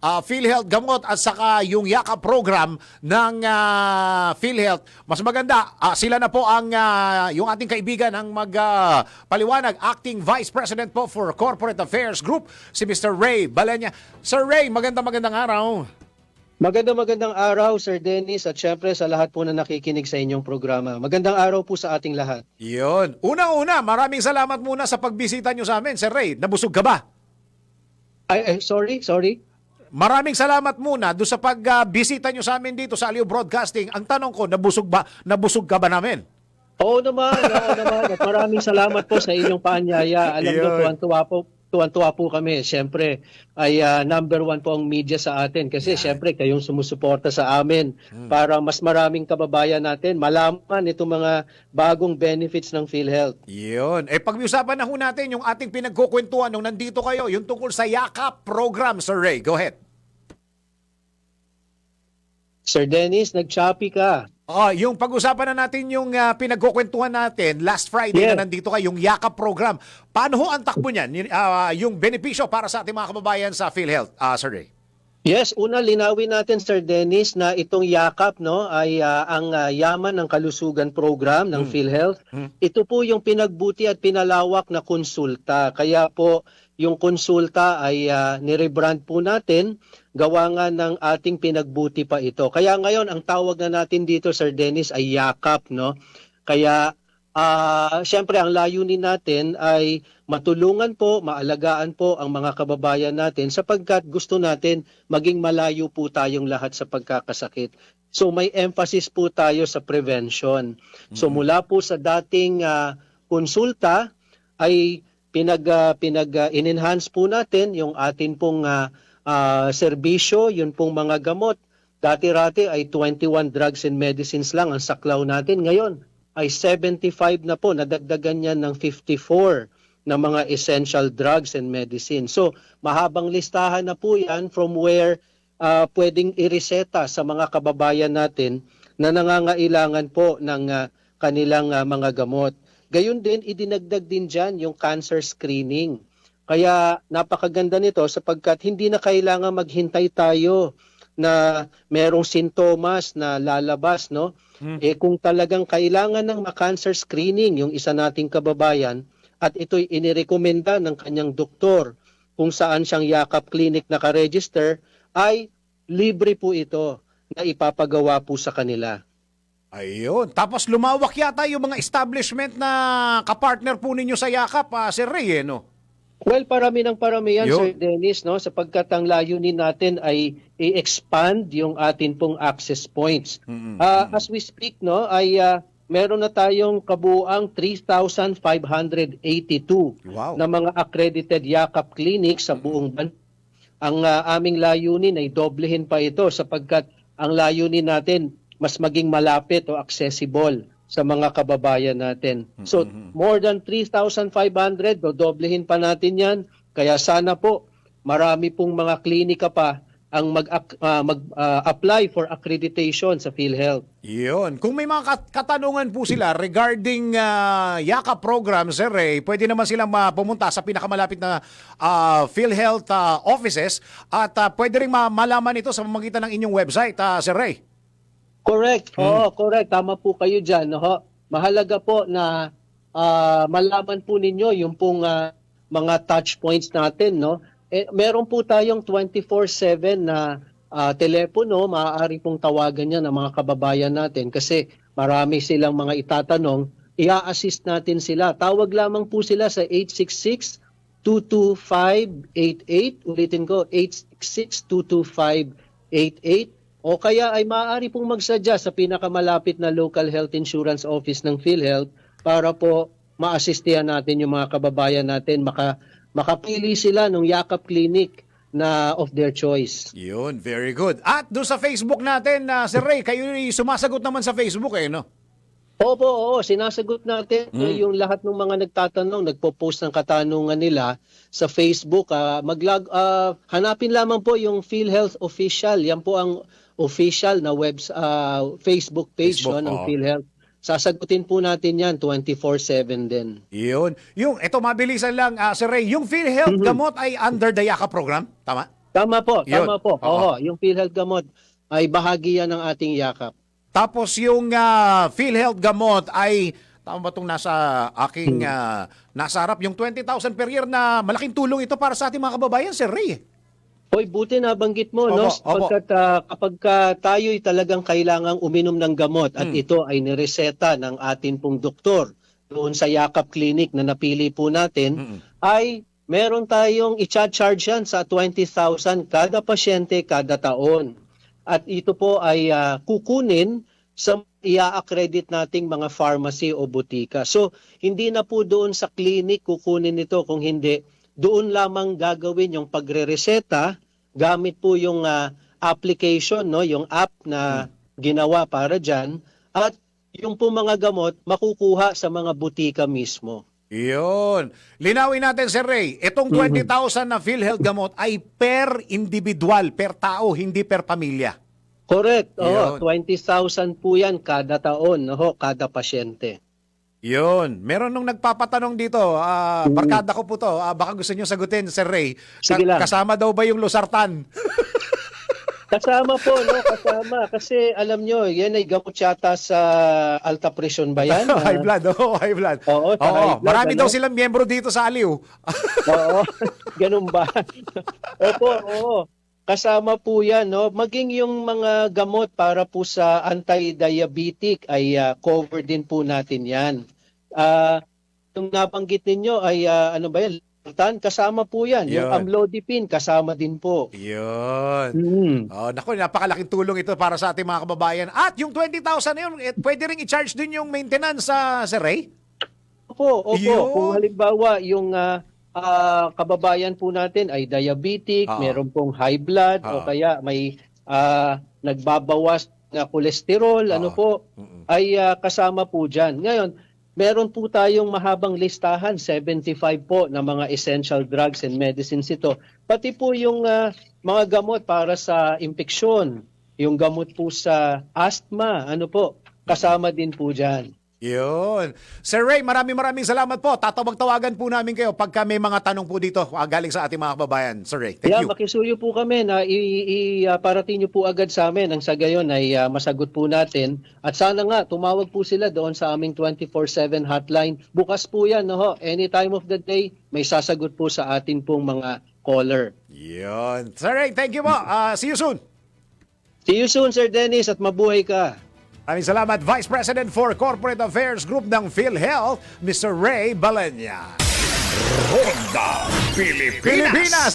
ah, PhilHealth gamot at saka yung Yaka program ng ah, PhilHealth. Mas maganda, ah, sila na po ang ah, yung ating kaibigan ang magpaliwanag, acting Vice President po for Corporate Affairs Group, si Mr. Ray Balenya. Sir Ray, maganda magandang araw. Magandang magandang araw, Sir Dennis, at syempre sa lahat po na nakikinig sa inyong programa. Magandang araw po sa ating lahat. Yun. Unang-una, maraming salamat muna sa pagbisita nyo sa amin. Sir Ray, nabusog ka ba? Ay, ay sorry, sorry. Maraming salamat muna do sa pagbisita nyo sa amin dito sa Aliw Broadcasting. Ang tanong ko, nabusog ba? Nabusog ka ba namin? Oo naman, oo naman. At maraming salamat po sa inyong paanyaya. Alam niyo, Yun. tuwan-tuwa po, tuwan-tuwa po kami. Syempre, ay ah, number one po ang media sa atin. Kasi syempre, kayong sumusuporta sa amin para mas maraming kababayan natin malaman itong mga bagong benefits ng PhilHealth. Yun. Eh, pag-usapan na ho natin yung ating pinagkukwentuhan nung nandito kayo, yung tungkol sa Yakap program, Sir Ray. Go ahead. Sir Dennis, nag-choppy ka. Ah, yung pag-usapan na natin yung ah, pinagkukwentuhan natin last Friday Yeah. na nandito kayo, yung Yakap program. Paano ho ang takbo niyan? Yung, ah, yung benepisyo para sa ating mga kababayan sa PhilHealth, ah, Sir Ray? Yes, una linawin natin Sir Dennis na itong yakap no ay ah, ang ah, yaman ng kalusugan program ng PhilHealth. Ito po yung pinagbuti at pinalawak na konsulta. Kaya po yung konsulta ay ah, nirebrand po natin gawa nga ng ating pinagbuti pa ito. Kaya ngayon ang tawag na natin dito Sir Dennis ay yakap no. Kaya Ah, syempre ang layunin natin ay matulungan po, maalagaan po ang mga kababayan natin sapagkat gusto natin maging malayo po tayong lahat sa pagkakasakit. So may emphasis po tayo sa prevention. So mula po sa dating ah, konsulta ay pinag ah, pinag ah, in-enhance po natin yung atin pong ah, ah, serbisyo, yun pong mga gamot. Dati-rati ay 21 drugs and medicines lang ang saklaw natin. Ngayon ay 75 na po, nadagdagan niya ng 54 na mga essential drugs and medicine. So, mahabang listahan na po yan from where ah, pwedeng ireseta sa mga kababayan natin na nangangailangan po ng ah, kanilang ah, mga gamot. Gayun din, idinagdag din dyan yung cancer screening. Kaya napakaganda nito sapagkat hindi na kailangan maghintay tayo na merong sintomas na lalabas, no? Eh kung talagang kailangan ng ma-cancer screening yung isa nating kababayan at ito'y inirekomenda ng kanyang doktor kung saan siyang Yakap Clinic nakaregister, ay libre po ito na ipapagawa po sa kanila. Ayun. Tapos lumawak yata yung mga establishment na kapartner po ninyo sa Yakap, ah, Sir Ray, eh, no? Well, parami ng parami yan, Yun. Sir Dennis, no? sapagkat ang layunin natin ay i-expand yung atin pong access points. Ah, as we speak, no, ay ah, meron na tayong kabuang 3,582 Wow. na mga accredited yakap clinics sa buong bansa. Ang ah, aming layunin ay doblehin pa ito sapagkat ang layunin natin mas maging malapit o accessible sa mga kababayan natin. So more than 3,500, doblehin pa natin yan. Kaya sana po marami pong mga klinika pa ang mag-apply for accreditation sa PhilHealth. Yun. Kung may mga kat- katanungan po sila regarding ah, Yakap program, Sir Ray, pwede naman silang ma- pumunta sa pinakamalapit na ah, PhilHealth ah, offices at ah, pwede rin ma- malaman ito sa pamamagitan ng inyong website, ah, Sir Ray. Correct. Oo, correct. Tama po kayo dyan. No? ho? Mahalaga po na ah, malaman po ninyo yung pong ah, mga touch points natin. No? Eh, meron po tayong 24-7 na ah, telepono. Maaari pong tawagan yan ng mga kababayan natin kasi marami silang mga itatanong. Ia-assist natin sila. Tawag lamang po sila sa 866 225-88. Ulitin ko, 866-225-88. O kaya ay maaari pong magsadya sa pinakamalapit na local health insurance office ng PhilHealth para po maasistihan natin yung mga kababayan natin. Maka, makapili sila ng Yakap Clinic na of their choice. Yun, very good. At doon sa Facebook natin, ah, Sir Ray, kayo sumasagot naman sa Facebook eh, no? Opo, oo, sinasagot natin eh, yung lahat ng mga nagtatanong, nagpo-post ng katanungan nila sa Facebook. ah, maglag ah, hanapin lamang po yung PhilHealth official. Yan po ang official na web ah, Facebook page Facebook, no, ng oo. PhilHealth. Sasagutin po natin yan 24/7 din. Yun. Yung, ito mabilisan lang, ah, Sir Ray, yung PhilHealth gamot ay under the Yakap program, tama? Tama po, Yun. tama po. Oo. Oo, yung PhilHealth gamot ay bahagi yan ng ating yakap. Tapos yung ah, PhilHealth gamot ay tama ba itong nasa aking ah, nasa harap yung 20,000 per year na malaking tulong ito para sa ating mga kababayan, Sir Ray. Hoy, buti nabanggit mo, Opo, no? Pagkat, ah, kapag ka tayo'y talagang kailangang uminom ng gamot at Hmm. ito ay nireseta ng atin pong doktor doon sa Yakap Clinic na napili po natin, Mm-mm. ay meron tayong i-charge yan sa 20,000 kada pasyente kada taon. At ito po ay ah, kukunin sa ia-accredit nating mga pharmacy o butika. So, hindi na po doon sa clinic kukunin ito kung hindi doon lamang gagawin yung pagre-reseta gamit po yung ah, application, no, yung app na ginawa para diyan at yung po mga gamot makukuha sa mga butika mismo. Yun. Linawin natin, Sir Ray. Itong 20,000 na PhilHealth gamot ay per individual, per tao, hindi per pamilya. Correct. Oo, Yun. 20,000 po 'yan kada taon, no, kada pasyente. Yun. Meron nung nagpapatanong dito, ah, barkada ko po to, ah, baka gusto nyo sagutin, Sir Ray. Sige lang. kasama daw ba yung Losartan? Kasama po, no, kasama kasi alam nyo, yan ay gamot yata sa alta presyon ba yan? high blood, oo, high blood. Oo, sa high blood, marami ano? daw silang miyembro dito sa Aliw. Oo, ganun ba? Opo, oo. Kasama po yan, no? Maging yung mga gamot para po sa anti-diabetic ay ah, cover din po natin yan. Ah, yung nabanggit ninyo ay ah, ano ba yan? Tan, kasama po yan. Yung Yun. amlodipine, kasama din po. Yun. Hmm. Oh, naku, napakalaking tulong ito para sa ating mga kababayan. At yung 20,000 na yun, eh, pwede rin i-charge din yung maintenance sa Sir Ray? Opo, opo. Yun. Kung halimbawa yung ah, ah, kababayan po natin ay diabetic, Oo. meron pong high blood Oo. o kaya may ah, nagbabawas na kolesterol, Oo. ano po, Mm-mm. ay ah, kasama po dyan. Ngayon, meron po tayong mahabang listahan, 75 po na mga essential drugs and medicines ito. Pati po yung ah, mga gamot para sa impeksyon, yung gamot po sa asthma, ano po, kasama din po dyan. Yun. Sir Ray, maraming maraming salamat po. Tatawag-tawagan po namin kayo pagka may mga tanong po dito ah, galing sa ating mga kababayan. Sir Ray, thank yeah, you. makisuyo po kami na i-parating nyo po agad sa amin. Ang sa gayon ay ah, masagot po natin. At sana nga, tumawag po sila doon sa aming 24-7 hotline. Bukas po yan, no, ho? any time of the day, may sasagot po sa atin pong mga caller. Yun. Sir Ray, thank you po. Ah, see you soon. See you soon, Sir Dennis, at mabuhay ka. Maraming salamat, Vice President for Corporate Affairs Group ng PhilHealth, Mr. Ray Balenya. Ronda Pilipinas. Pilipinas!